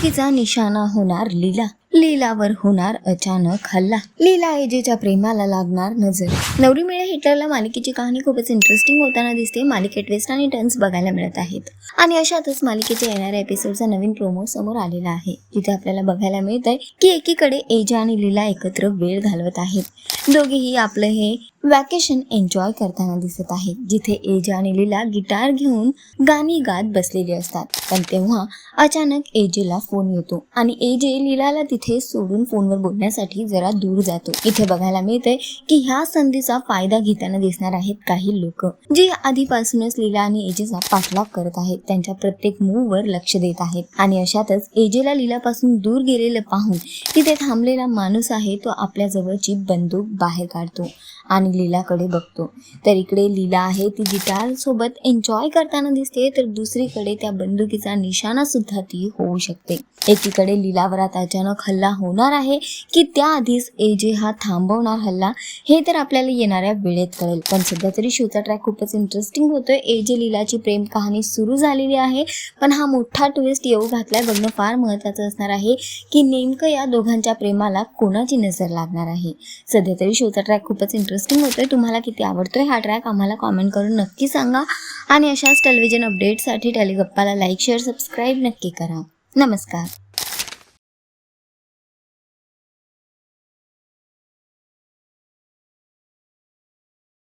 बंदुकीचा निशाणा होणार लीला. लीलावर होणार अचानक हल्ला. लीला एजेच्या प्रेमाला लागणार नजर. नवरी मिळे हिटलरला मालिकेची कहाणी खूपच इंटरेस्टिंग होताना दिसते. मालिकेत ट्विस्ट आणि टर्न्स बघायला मिळत आहेत. आणि अशातच मालिकेच्या येणाऱ्या एपिसोडचा नवीन प्रोमो समोर आलेला आहे. जिथे आपल्याला बघायला मिळत आहे की एकीकडे एजा आणि लीला एकत्र वेळ घालवत आहेत. दोघेही आपलं हे वॅकेशन एन्जॉय करताना दिसत आहे जिथे एजा आणि लीला गिटार घेऊन गाणी गात बसलेली असतात. पण तेव्हा अचानक एजेला फोन येतो. आणि एजे लीलाला तिथे सोडून फोनवर बोलण्यासाठी जरा दूर जातो. इथे बघायला मिळते की ह्या संधीचा फायदा घेताना दिसणार आहेत काही लोक जी आधीपासूनच लीला आणि एजेचा पाठलाग करत आहेत. त्यांच्या प्रत्येक मूववर लक्ष देत आहेत. आणि अशातच एजेला लीलापासून दूर गेलेलं पाहून तिथे थांबलेला माणूस आहे तो आपल्या जवळची बंदूक बाहेर काढतो आणि लीलाकडे बघतो. तर इकडे लीला आहे ती गिटार सोबत एन्जॉय करताना दिसते तर दुसरीकडे त्या बंदुकीचा निशाणा सुद्धा ती होऊ शकते. एकीकडे लीलावर आता अचानक हल्ला होणार आहे की त्याआधीच एजे हा थांबवणार हल्ला हे तर आपल्याला येणाऱ्या वेळेत कळेल. पण सध्या तरी शोचा ट्रॅक खूपच इंटरेस्टिंग होतोय. जे लीलाची प्रेम कहाणी सुरू झालेली आहे. पण हा मोठा ट्विस्ट येऊ घातलाय बघणं फार महत्त्वाचं असणार आहे की नेमकं या दोघांच्या प्रेमाला कोणाची नजर लागणार आहे. सध्या तरी शोचा ट्रॅक खूपच इंटरेस्टिंग होतोय. तुम्हाला किती आवडतोय हा ट्रॅक आम्हाला कॉमेंट करून नक्की सांगा. आणि अशाच टेलिव्हिजन अपडेटसाठी टेलिगप्पाला लाईक शेअर सबस्क्राईब नक्की करा. नमस्कार.